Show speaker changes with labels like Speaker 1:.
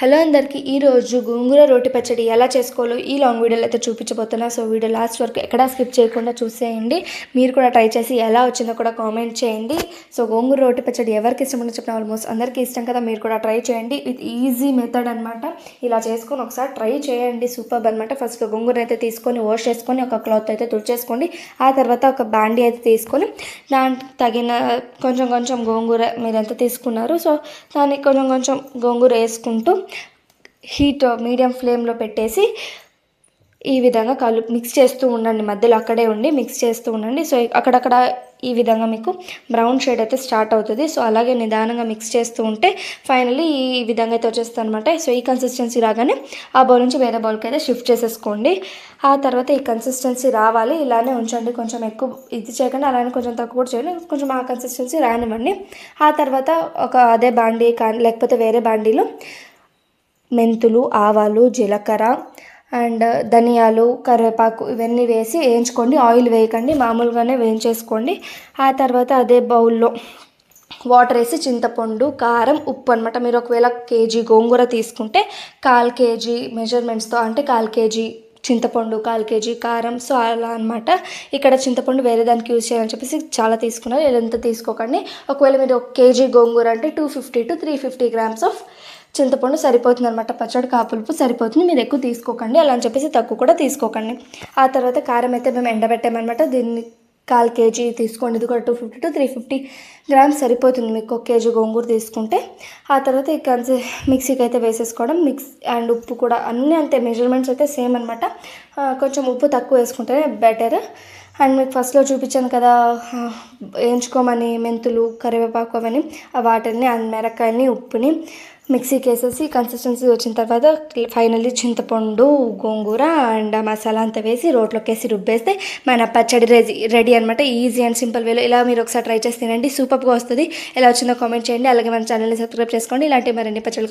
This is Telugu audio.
Speaker 1: హలో అందరికీ ఈరోజు గోంగూర రోటి పచ్చడి ఎలా చేసుకోవాలో ఈ లాంగ్ వీడియోలో అయితే చూపించబోతున్నా. సో వీడియో లాస్ట్ వరకు ఎక్కడా స్కిప్ చేయకుండా చూసేయండి. మీరు కూడా ట్రై చేసి ఎలా వచ్చిందో కూడా కామెంట్ చేయండి. సో గోంగూర రోటి పచ్చడి ఎవరికి ఇష్టం ఉందో చెప్పిన ఆల్మోస్ట్ అందరికీ ఇష్టం కదా మీరు కూడా ట్రై చేయండి. విత్ ఈజీ మెథడ్ అనమాట ఇలా చేసుకొని ఒకసారి ట్రై చేయండి. సూపర్ అనమాట ఫస్ట్ గోంగూర అయితే తీసుకొని వాష్ చేసుకొని ఒక క్లాత్ అయితే తుడిచేసుకోండి. ఆ తర్వాత ఒక బ్యాండీ అయితే తీసుకొని దానికి తగిన కొంచెం కొంచెం గోంగూర మీరు ఎంత తీసుకున్నారు. సో దానికి కొంచెం కొంచెం గోంగూర వేసుకుంటూ హీట్ మీడియం ఫ్లేమ్లో పెట్టేసి ఈ విధంగా కలు మిక్స్ చేస్తూ ఉండండి. మధ్యలో అక్కడే ఉండి మిక్స్ చేస్తూ ఉండండి. సో అక్కడక్కడ ఈ విధంగా మీకు బ్రౌన్ షేడ్ అయితే స్టార్ట్ అవుతుంది. సో అలాగే నిదానంగా మిక్స్ చేస్తూ ఉంటే ఫైనలీ ఈ విధంగా అయితే వచ్చేస్తుంది అనమాట సో ఈ కన్సిస్టెన్సీ రాగానే ఆ బౌల్ నుంచి వేరే బౌల్కి అయితే షిఫ్ట్ చేసేసుకోండి. ఆ తర్వాత ఈ కన్సిస్టెన్సీ రావాలి. ఇలానే ఉంచండి. కొంచెం ఎక్కువ ఇది చేయకుండా అలానే కొంచెం తక్కువ కూడా చేయండి. కొంచెం ఆ కన్సిస్టెన్సీ రానివ్వండి. ఆ తర్వాత ఒక అదే బాండీ కానీ లేకపోతే వేరే బాండీలో మెంతులు ఆవాలు జీలకర్ర అండ్ ధనియాలు కరివేపాకు ఇవన్నీ వేసి వేయించుకోండి. ఆయిల్ వేయకండి మామూలుగానే వేయించేసుకోండి. ఆ తర్వాత అదే బౌల్లో వాటర్ వేసి చింతపండు కారం ఉప్పు అనమాట మీరు ఒకవేళ కేజీ గోంగూర తీసుకుంటే కాల్ కేజీ మెజర్మెంట్స్తో అంటే కాల్ కేజీ చింతపండు కాల్ కేజీ కారం సో అలా అనమాట ఇక్కడ చింతపండు వేరే దానికి యూజ్ చేయాలని చెప్పేసి చాలా తీసుకున్నారు. ఎంత తీసుకోకండి. ఒకవేళ మీరు ఒక కేజీ గోంగూర అంటే two fifty to three fifty grams of చింతపండు సరిపోతుంది అనమాట పచ్చడి కాపులుపు సరిపోతుంది. మీరు ఎక్కువ తీసుకోకండి. అలా అని చెప్పేసి తక్కువ కూడా తీసుకోకండి. ఆ తర్వాత కారం అయితే మేము ఎండబెట్టామన్నమాట. దీన్ని కాల్ కేజీ తీసుకోండి. ఇది కూడా two fifty to three fifty grams సరిపోతుంది. మీకు ఒక కేజీ గోంగూర తీసుకుంటే. ఆ తర్వాత ఈ కన్సి మిక్సీకి అయితే వేసేసుకోవడం. మిక్స్ అండ్ ఉప్పు కూడా అన్నీ అంతే. మెజర్మెంట్స్ అయితే సేమ్ అనమాట కొంచెం ఉప్పు తక్కువ వేసుకుంటేనే బెటర్ అండ్ మీకు ఫస్ట్లో చూపించాను కదా వేయించుకోమని మెంతులు కరివేపాకు అవన్నీ ఆ వాటిని అండ్ మిరకాయని ఉప్పుని. మిక్సీకి వేసేసి కన్సిస్టెన్సీ వచ్చిన తర్వాత ఫైనల్లీ చింతపండు గోంగూర అండ్ మసాలా అంతా వేసి రోట్లోకి వేసి రుబ్బేస్తే మన పచ్చడి రెడీ రెడీ అనమాట ఈజీ అండ్ సింపుల్ వేలో ఇలా మీరు ఒకసారి ట్రై చేసి తినండి. సూపర్గా వస్తుంది. ఎలా వచ్చిందో కామెంట్ చేయండి. అలాగే మన ఛానల్ని సబ్స్క్రైబ్ చేసుకోండి. ఇలాంటి మరిన్ని పచ్చడి